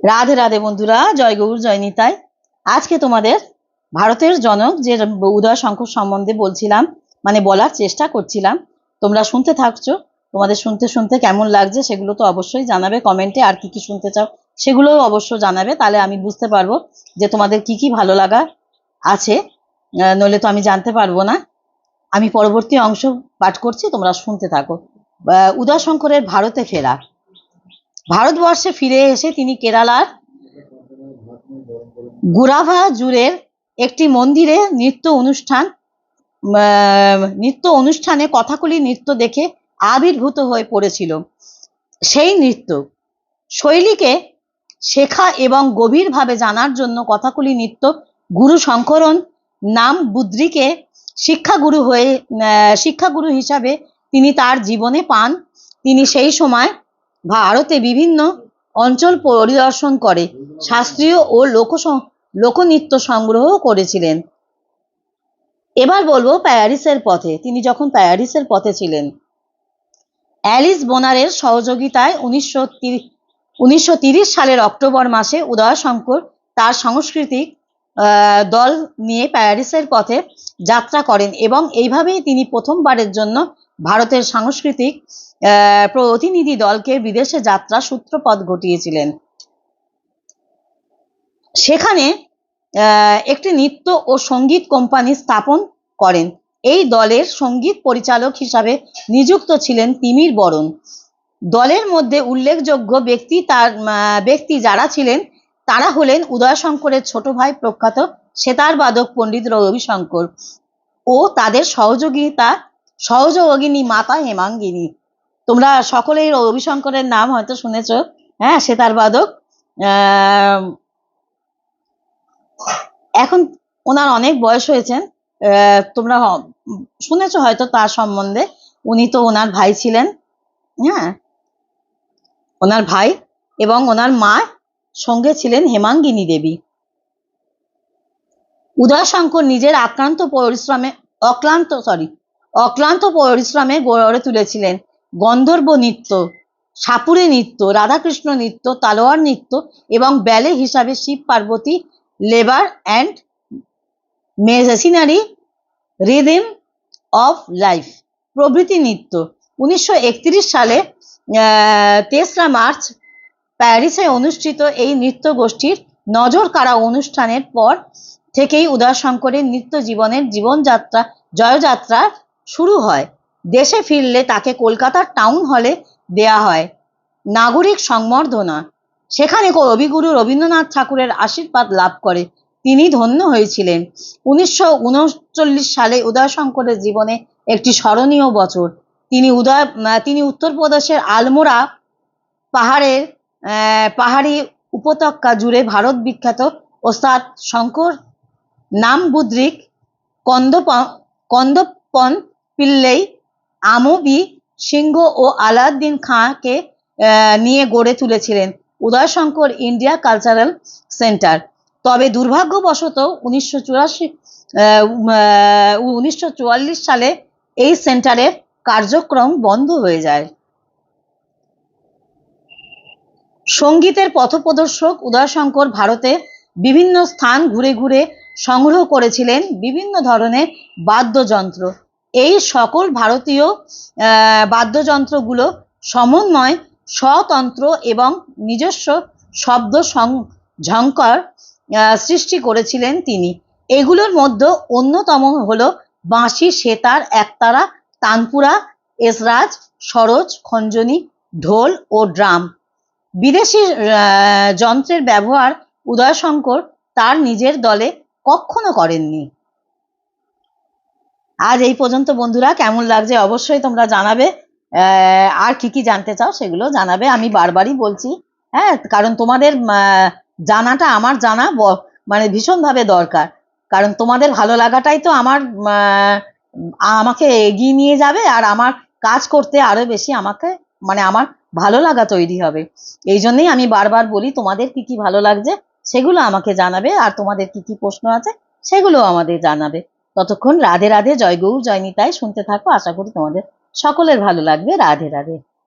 রাধে রাধে বন্ধুরা, জয় গৌর, জয় নিতাই। আজকে তোমাদের ভারতের জনক যে উদয় শঙ্কর সম্বন্ধে বলছিলাম মানে বলার চেষ্টা করছিলাম, তোমরা শুনতে থাকছো, তোমাদের শুনতে শুনতে কেমন লাগছে সেগুলো তো অবশ্যই জানাবে কমেন্টে আর কি কি শুনতে চাও সেগুলোও অবশ্য জানাবে, তাহলে আমি বুঝতে পারব যে তোমাদের কি কি ভালো লাগা আছে নইলে তো আমি জানতে পারব না। আমি পরবর্তী অংশ পাঠ করছি, তোমরা শুনতে থাকো। উদয় শঙ্করের ভারতে ফেরা। ভারতবর্ষে ফিরে এসে তিনি কেরালার গুরাভা জুড়ের একটি মন্দিরে নৃত্য অনুষ্ঠান নৃত্য অনুষ্ঠানে কথাকলি নৃত্য দেখে আবির্ভূত হয়ে পড়েছিল। সেই নৃত্য শৈলীকে শেখা এবং গভীরভাবে জানার জন্য কথাকলি নৃত্য গুরু শঙ্করন নাম বুদ্রিকে শিক্ষাগুরু হয়ে শিক্ষাগুরু হিসাবে তিনি তার জীবনে পান। তিনি সেই সময় ভারতে বিভিন্ন অঞ্চল পরিদর্শন করে, শাস্ত্রীয় ও লোক লোকনৃত্য সংগ্রহ করেছিলেন। এবার বলব প্যারিসের পথে। তিনি যখন প্যারিসের পথে ছিলেন, অ্যালিস বোনারের সহযোগিতায় উনিশশো উনিশশো সালের অক্টোবর মাসে উদয়শঙ্কর তার সাংস্কৃতিক দল নিয়ে প্যারিসের পথে যাত্রা করেন এবং এইভাবেই তিনি প্রথমবারের জন্য ভারতের সাংস্কৃতিক প্রতিনিধি দলকে বিদেশে যাত্রা সূত্রপথ ঘটিয়েছিলেন। সেখানে একটি নৃত্য ও সংগীত কোম্পানি স্থাপন করেন। এই দলের সংগীত পরিচালক হিসাবে নিযুক্ত ছিলেন তিমির বরণ। দলের মধ্যে উল্লেখযোগ্য ব্যক্তি তার ব্যক্তি যারা ছিলেন, তারা হলেন উদয়শঙ্করের ছোট ভাই প্রখ্যাত সেতার বাদক পণ্ডিত রবিশঙ্কর ও তাদের সহযোগিতা সহযোগিনী মাতা হেমাঙ্গিনী। তোমরা সকলেই রবিশঙ্করের নাম হয়তো শুনেছ হ্যাঁ সেতার বাদক। এখন ওনার অনেক বয়স হয়েছেন। তোমরা শুনেছো হয়তো তার সম্বন্ধে। উনি তো ওনার ভাই ছিলেন হ্যাঁ। ওনার ভাই এবং ওনার মা সঙ্গে ছিলেন হেমাঙ্গিনী দেবী। উদয়শঙ্কর নিজের আক্রান্ত পরিশ্রমে, অক্লান্ত সরি অক্লান্ত পরিশ্রমে গড়ে তুলেছিলেন। গন্ধর্ব নৃত্য, সাপুরে নৃত্য, রাধাকৃষ্ণ নৃত্য, তালোয়ার নৃত্য এবং ব্যালে হিসাবে Shiva Parvati, labour and machinery rhythm of life, প্রভৃতি নৃত্য। উনিশশো একত্রিশ সালে তেসরা মার্চ প্যারিসে অনুষ্ঠিত এই নৃত্য গোষ্ঠীর নজর কাড়া অনুষ্ঠানের পর থেকেই উদয়শঙ্করের নৃত্য জীবনের জীবনযাত্রা জয়যাত্রা শুরু হয়। দেশে ফিরলে তাকে কলকাতার টাউন হলে দেয়া হয়। নাগরিক সংবর্ধনা। সেখানে কবিগুরু রবীন্দ্রনাথ ঠাকুরের আশীর্বাদ লাভ করে। তিনি ধন্য হয়েছিলেন। উনিশশো উনচল্লিশ সালে উদয়শঙ্করের জীবনে একটি স্মরণীয় বছর। তিনি উদয় তিনি উত্তরপ্রদেশের আলমোড়া পাহাড়ের পাহাড়ি উপত্যকা জুড়ে ভারত বিখ্যাত ওস্তাদ শঙ্কর নাম বুদ্রিক কন্দপ কন্দপ্পন পিল্লেই আমবি সিংহ ও আলাউদ্দিন খাঁকে নিয়ে গড়ে তুলেছিলেন উদয়শঙ্কর ইন্ডিয়া কালচারাল সেন্টার। তবে দুর্ভাগ্যবশত উনিশশো চুরাশি উনিশশো সালে এই সেন্টারের কার্যক্রম বন্ধ হয়ে যায়। সঙ্গীতের পথপ্রদর্শক উদয়শঙ্কর ভারতে বিভিন্ন স্থান ঘুরে ঘুরে সংগ্রহ করেছিলেন বিভিন্ন ধরনের বাদ্যযন্ত্র। এই সকল ভারতীয় বাদ্যযন্ত্রগুলো সমন্বয়, স্বতন্ত্র এবং নিজস্ব শব্দ ঝঙ্কার সৃষ্টি করেছিলেন তিনি। এগুলোর মধ্যে অন্যতম হলো বাঁশি, সেতার, একতারা, তানপুরা, এসরাজ, সরোজ, খঞ্জনি, ঢোল ও ড্রাম। বিদেশি যন্ত্রের ব্যবহার উদয়শঙ্কর তার নিজের দলে কখনো করেননি। আজ এই পর্যন্ত বন্ধুরা, কেমন লাগছে অবশ্যই তোমরা জানাবে। আর কি কি জানতে চাও সেগুলো জানাবে, আমি বারবারই বলছি। হ্যাঁ কারণ তোমাদের জানাটা আমার জানা মানে ভীষণভাবে দরকার। কারণ তোমাদের ভালো লাগাটাই তো আমার আমাকে এগিয়ে নিয়ে যাবে আর আমার কাজ করতে আরও বেশি আমাকে মানে আমার ভালো লাগা তৈরি হবে। এই জন্যেই আমি বারবার বলি, তোমাদের কি কি ভালো লাগছে সেগুলো আমাকে জানাবে আর তোমাদের কি কি প্রশ্ন আছে সেগুলো আমাদের জানাবে। ততক্ষণ রাধে রাধে, জয় গৌর, জয় নিতাই শুনতে থাকো। আশা করি তোমাদের সকলের ভালো লাগবে। রাধে রাধে।